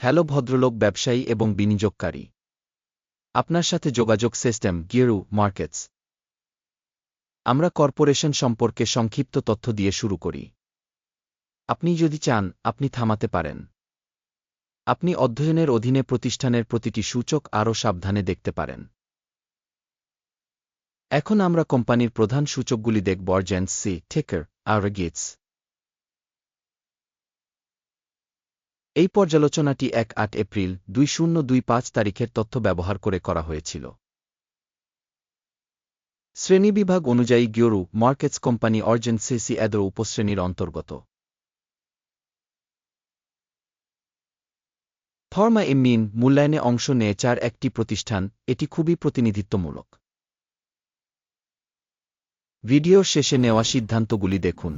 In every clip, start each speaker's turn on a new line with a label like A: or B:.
A: Hello ভদ্রলোক ব্যবসায়ী এবং বিনিয়োগকারী। আপনার সাথে যোগাযোগ সিস্টেম গিয়েরু মার্কেটস। আমরা কর্পোরেশন সম্পর্কে সংক্ষিপ্ত তথ্য দিয়ে শুরু করি। আপনি যদি চান, আপনি থামাতে পারেন। আপনি অধ্যয়নের অধীনে প্রতিষ্ঠানের প্রতিটি সূচক আরও সাবধানে দেখতে পারেন। এখন আমরা কোম্পানির প্রধান সূচকগুলি দেখব অর্জেন্স সি ঠেকার আর গেটস। এই পর্যালোচনাটি এক আট এপ্রিল দুই শূন্য দুই পাঁচ তারিখের তথ্য ব্যবহার করে করা হয়েছিল। শ্রেণীবিভাগ অনুযায়ী গিওরু মার্কেটস কোম্পানি অর্জেন্সিসি এদর উপশ্রেণীর অন্তর্গত। ফর্মা এমিন মূল্যায়নে অংশ নেয় চার একটি প্রতিষ্ঠান, এটি খুবই প্রতিনিধিত্বমূলক। ভিডিওর শেষে নেওয়া সিদ্ধান্তগুলি দেখুন।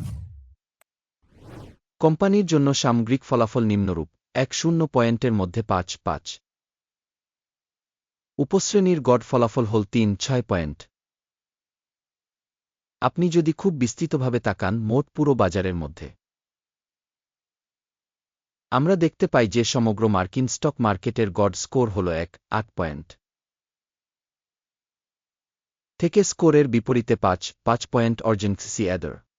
A: কোম্পানির জন্য সামগ্রিক ফলাফল নিম্নরূপ, এক শূন্য পয়েন্টের মধ্যে পাঁচ পাঁচ। উপশ্রেণীর গড় ফলাফল হল তিন, ছয় পয়েন্ট। আপনি যদি খুব বিস্তৃতভাবে তাকান, মোট পুরো বাজারের মধ্যে। আমরা দেখতে পাই যে সমগ্র মার্কিন স্টক মার্কেটের গড স্কোর হল এক, আট পয়েন্ট। থেকে স্কোরের বিপরীতে পাঁচ পাঁচ পয়েন্ট অর্জেন্সি অ্যাডার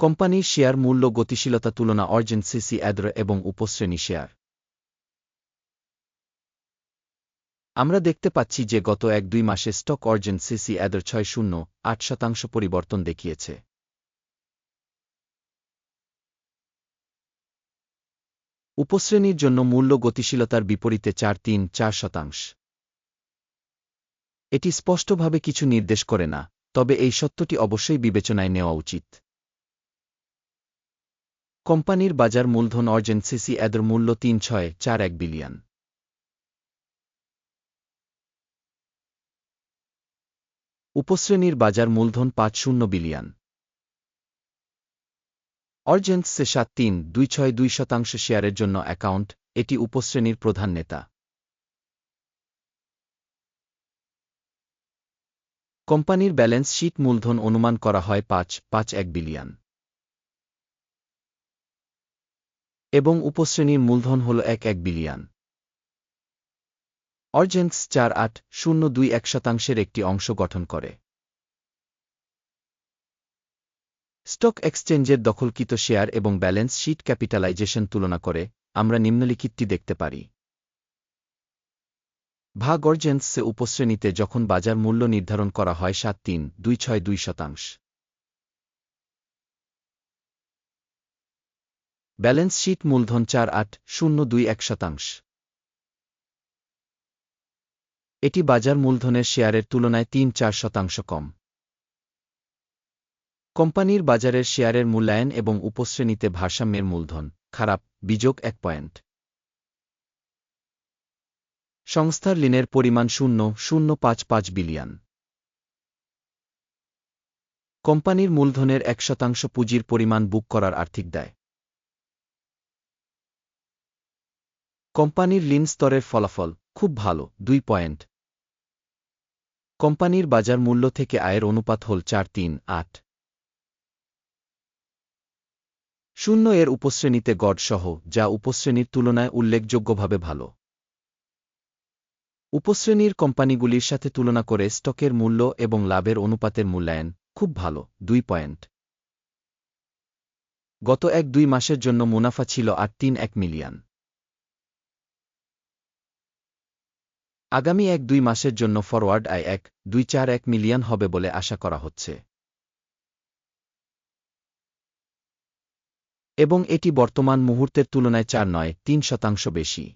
A: কোম্পানির শেয়ার মূল্য গতিশীলতা তুলনা অর্জেন সিসি অ্যাডার এবং উপশ্রেণী শেয়ার। আমরা দেখতে পাচ্ছি যে গত এক দুই মাসে স্টক অর্জেন্সিসি অ্যাডার ছয় শূন্য আট শতাংশ পরিবর্তন দেখিয়েছে। উপশ্রেণীর জন্য মূল্য গতিশীলতার বিপরীতে চার তিন চার শতাংশ। এটি স্পষ্টভাবে কিছু নির্দেশ করে না, তবে এই সত্যটি অবশ্যই বিবেচনায় নেওয়া উচিত। কোম্পানির বাজার মূলধন অর্জেন্সিসি এদের মূল্য তিন ছয়, চার এক বিলিয়ন। উপশ্রেণীর বাজার মূলধন পাঁচ শূন্য বিলিয়ন। অর্জেন্স সে সাত তিন, দুই ছয় দুই শতাংশ শেয়ারের জন্য অ্যাকাউন্ট, এটি উপশ্রেণীর প্রধান নেতা। কোম্পানির ব্যালেন্স শীট মূলধন অনুমান করা হয় পাঁচ পাঁচ এক বিলিয়ন। এবং উপশ্রেণীর মূলধন হল এক এক বিলিয়ন। অর্জেন্স চার আট শূন্য দুই এক শতাংশের একটি অংশ গঠন করে। স্টক এক্সচেঞ্জের দখলকৃত শেয়ার এবং ব্যালেন্স শিট ক্যাপিটালাইজেশন তুলনা করে আমরা নিম্নলিখিতটি দেখতে পারি। ভাগ অর্জেন্সে উপশ্রেণীতে যখন বাজার মূল্য নির্ধারণ করা হয় সাত তিন দুই ছয় দুই শতাংশ। ব্যালেন্স শীট মূলধন চার আট শূন্য দুই এক শতাংশ। এটি বাজার মূলধনের শেয়ারের তুলনায় তিন চার শতাংশ কম। কোম্পানির বাজারের শেয়ারের মূল্যায়ন এবং উপশ্রেণীতে ভারসাম্যের মূলধন, খারাপ, বিযোগ এক পয়েন্ট। সংস্থার ঋণের পরিমাণ শূন্য শূন্য পাঁচ পাঁচ বিলিয়ন। কোম্পানির মূলধনের এক শতাংশ পুঁজির পরিমাণ বুক করার আর্থিক দেয়। কোম্পানির ঋণ স্তরের ফলাফল খুব ভালো, দুই পয়েন্ট। কোম্পানির বাজার মূল্য থেকে আয়ের অনুপাত হল চার, তিন, আট। শূন্য এর উপশ্রেণীতে গড় সহ, যা উপশ্রেণীর তুলনায় উল্লেখযোগ্যভাবে ভালো। উপশ্রেণীর কোম্পানিগুলির সাথে তুলনা করে স্টকের মূল্য এবং লাভের অনুপাতের মূল্যায়ন খুব ভালো, দুই পয়েন্ট। গত এক, দুই মাসের জন্য মুনাফা ছিল আট, তিন, এক মিলিয়ন। আগামী এক দুই মাসের জন্য ফরওয়ার্ড আয় এক, দুই চার এক মিলিয়ন হবে বলে আশা করা হচ্ছে। এবং এটি বর্তমান মুহূর্তের তুলনায় চার নয়, তিন শতাংশ বেশি।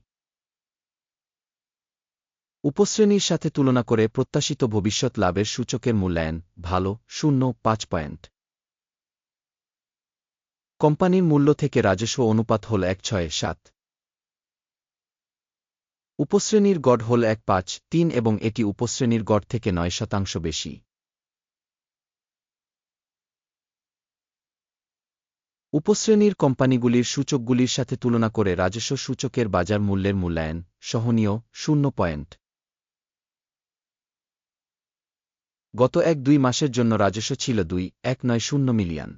A: উপশ্রেণীর সাথে তুলনা করে প্রত্যাশিত ভবিষ্যৎ লাভের সূচকের মূল্যায়ন ভালো, শূন্য, পাঁচ পয়েন্ট। কোম্পানির মূল্য থেকে রাজস্ব অনুপাত হল এক ছয় সাত। উপশ্রেণীর গড় হল এক পাঁচ তিন এবং এটি উপশ্রেণীর গড় থেকে নয় শতাংশ বেশি। উপশ্রেণীর কোম্পানিগুলির সূচকগুলির সাথে তুলনা করে রাজস্ব সূচকের বাজার মূল্যের মূল্যায়ন সহনীয় শূন্য পয়েন্ট। গত এক দুই মাসের জন্য রাজস্ব ছিল দুই, এক নয় শূন্য মিলিয়ন।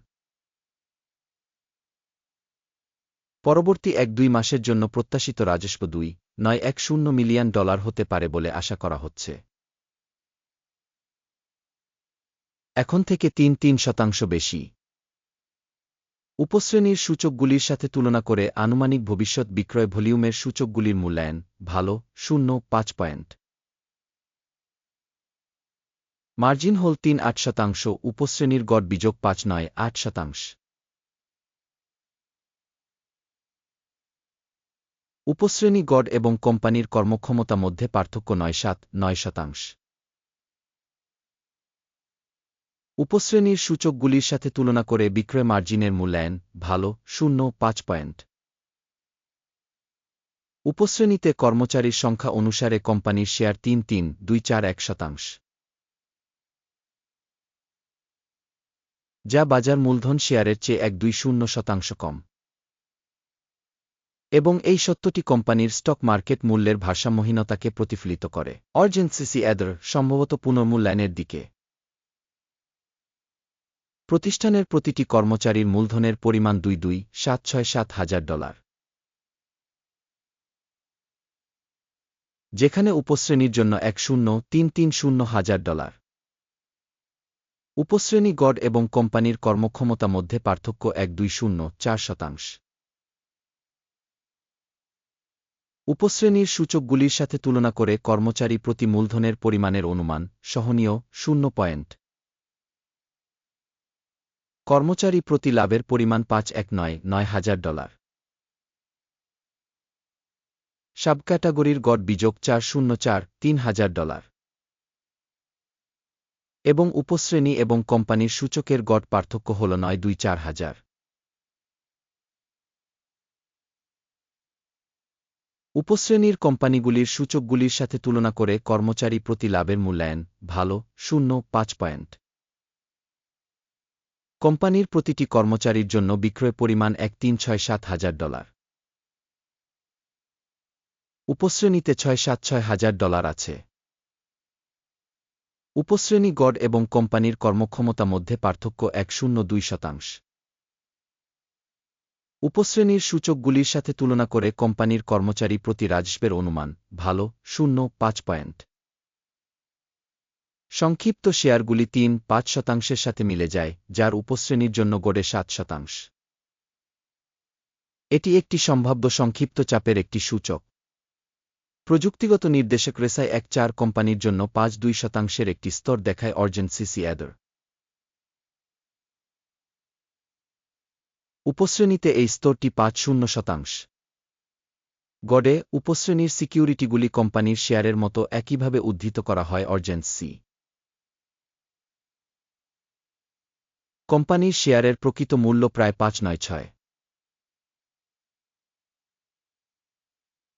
A: পরবর্তী এক দুই মাসের জন্য প্রত্যাশিত রাজস্ব দুই নয় এক শূন্য মিলিয়ন ডলার হতে পারে বলে আশা করা হচ্ছে। এখন থেকে তিন তিন শতাংশ বেশি। উপশ্রেণীর সূচকগুলির সাথে তুলনা করে আনুমানিক ভবিষ্যৎ বিক্রয় ভলিউমের সূচকগুলির মূল্যায়ন ভালো, শূন্য, পাঁচ পয়েন্ট। মার্জিন হল তিন আট শতাংশ, উপশ্রেণীর গড় বিযোগ পাঁচ নয় আট শতাংশ। উপশ্রেণী গড় এবং কোম্পানির কর্মক্ষমতা মধ্যে পার্থক্য নয় সাত, নয় শতাংশ। উপশ্রেণীর সূচকগুলির সাথে তুলনা করে বিক্রয় মার্জিনের মূল্যায়ন ভালো, শূন্য, পাঁচ পয়েন্ট। উপশ্রেণীতে কর্মচারীর সংখ্যা অনুসারে কোম্পানির শেয়ার তিন তিন, দুই, চার, এক শতাংশ। যা বাজার মূলধন শেয়ারের চেয়ে এক, দুই, শূন্য শতাংশ কম। এবং এই সত্যটি কোম্পানির স্টক মার্কেট মূল্যের ভারসাম্যহীনতাকে প্রতিফলিত করে। অর্জেন্সিসি এদর সম্ভবত পুনর্মূল্যায়নের দিকে। প্রতিষ্ঠানের প্রতিটি কর্মচারীর মূলধনের পরিমাণ দুই দুই সাত ছয় সাত হাজার ডলার। যেখানে উপশ্রেণীর জন্য এক শূন্য তিন তিন শূন্য হাজার ডলার। উপশ্রেণী গড় এবং কোম্পানির কর্মক্ষমতা মধ্যে পার্থক্য এক দুই শূন্য চার শতাংশ। উপশ্রেণীর সূচকগুলির সাথে তুলনা করে কর্মচারী প্রতি মূলধনের পরিমাণের অনুমান, সহনীয়, শূন্য পয়েন্ট। কর্মচারী প্রতি লাভের পরিমাণ পাঁচ এক নয় নয় হাজার ডলার। সাবক্যাটাগরির গড় বিযোগ চার শূন্য চার, তিন হাজার ডলার। এবং উপশ্রেণী এবং কোম্পানির সূচকের গড় পার্থক্য হল নয় দুই চার হাজার। উপশ্রেণীর কোম্পানিগুলির সূচকগুলির সাথে তুলনা করে কর্মচারী প্রতি লাভের মূল্যায়ন ভালো, শূন্য, পাঁচ পয়েন্ট। কোম্পানির প্রতিটি কর্মচারীর জন্য বিক্রয় পরিমাণ এক তিন ছয় সাত হাজার ডলার। উপশ্রেণীতে ছয় সাত ছয় হাজার ডলার আছে। উপশ্রেণী গড় এবং কোম্পানির কর্মক্ষমতা মধ্যে পার্থক্য এক শূন্য দুই শতাংশ। উপশ্রেণীর সূচকগুলির সাথে তুলনা করে কোম্পানির কর্মচারী প্রতি রাজস্বের অনুমান, ভালো, শূন্য, পাঁচ পয়েন্ট। সংক্ষিপ্ত শেয়ারগুলি তিন, পাঁচ শতাংশের সাথে মিলে যায়, যার উপশ্রেণীর জন্য গড়ে সাত শতাংশ। এটি একটি সম্ভাব্য সংক্ষিপ্ত চাপের একটি সূচক। প্রযুক্তিগত নির্দেশক রেসায় এক চার কোম্পানির জন্য পাঁচ দুই শতাংশের একটি স্তর দেখায় অর্জেন সিসি উপশ্রেণীতে এই স্তরটি পাঁচ শূন্য শতাংশ। গডে, উপশ্রেণীর সিকিউরিটিগুলি কোম্পানির শেয়ারের মতো একইভাবে উদ্ধৃত করা হয় অর্জেন্স। কোম্পানির শেয়ারের প্রকৃত মূল্য প্রায় পাঁচ নয় ছয়।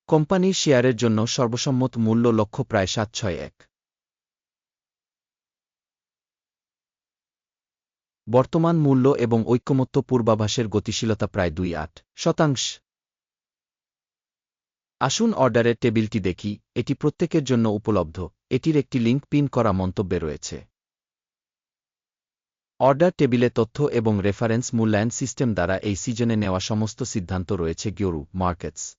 A: কোম্পানির শেয়ারের জন্য সর্বসম্মত মূল্য লক্ষ্য প্রায় সাত ছয় এক। বর্তমান মূল্য এবং ঐক্যমত্য পূর্বাভাসের গতিশীলতা প্রায় দুই আট শতাংশ। আসুন অর্ডারের টেবিলটি দেখি, এটি প্রত্যেকের জন্য উপলব্ধ, এটির একটি লিঙ্ক পিন করা মন্তব্যে রয়েছে। অর্ডার টেবিলে তথ্য এবং রেফারেন্স মূল্যায়ন সিস্টেম দ্বারা এই সিজনে নেওয়া সমস্ত সিদ্ধান্ত রয়েছে গিওরু মার্কেটস।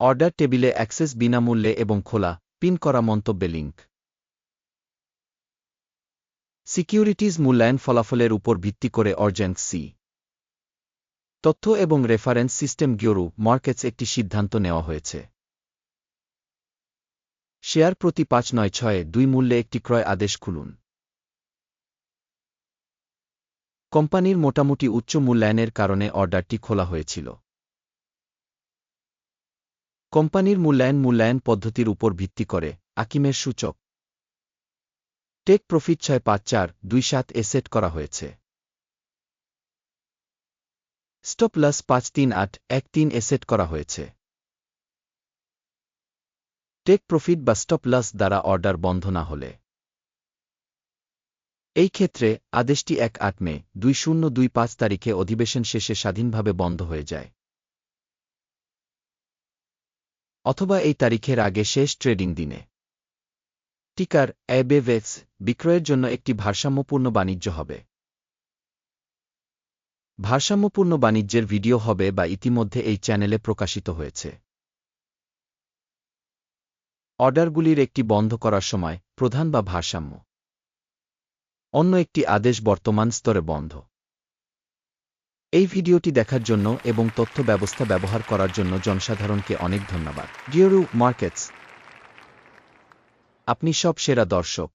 A: অর্ডার টেবিলে অ্যাক্সেস বিনামূল্যে এবং খোলা, পিন করা মন্তব্যে লিঙ্ক। সিকিউরিটিজ মূল্যায়ন ফলাফলের উপর ভিত্তি করে অর্জেন্ট সি। তথ্য এবং রেফারেন্স সিস্টেম গিওরু মার্কেটস একটি সিদ্ধান্ত নেওয়া হয়েছে। শেয়ার প্রতি পাঁচ নয় ছয়ে দুই মূল্যে একটি ক্রয় আদেশ খুলুন। কোম্পানির মোটামুটি উচ্চ মূল্যায়নের কারণে অর্ডারটি খোলা হয়েছিল। কোম্পানির মূল্যায়ন মূল্যায়ন পদ্ধতির উপর ভিত্তি করে আকিমের সূচক টেক প্রফিট ছয় পাঁচ চার দুই সাত এ সেট করা হয়েছে। স্টপ লস পাঁচ তিন আট এক তিন এ সেট করা হয়েছে। টেক প্রফিট বা স্টপ লস দ্বারা অর্ডার বন্ধ না হলে। এই ক্ষেত্রে আদেশটি এক আট মে দুই শূন্য দুই পাঁচ তারিখে অধিবেশন শেষে স্বাধীনভাবে বন্ধ হয়ে যায়। অথবা এই তারিখের আগে শেষ ট্রেডিং দিনে। টিকার অ্যাবেভেক্স বিক্রয়ের জন্য একটি ভারসাম্যপূর্ণ বাণিজ্য হবে। ভারসাম্যপূর্ণ বাণিজ্যের ভিডিও হবে বা ইতিমধ্যে এই চ্যানেলে প্রকাশিত হয়েছে। অর্ডারগুলির একটি বন্ধ করার সময় প্রধান বা ভারসাম্য। অন্য একটি আদেশ বর্তমান স্তরে বন্ধ। এই ভিডিওটি দেখার জন্য এবং তথ্য ব্যবস্থা ব্যবহার করার জন্য জনসাধারণকে অনেক ধন্যবাদ। ডিওরু মার্কেটস আপনি সব সেরা দর্শক।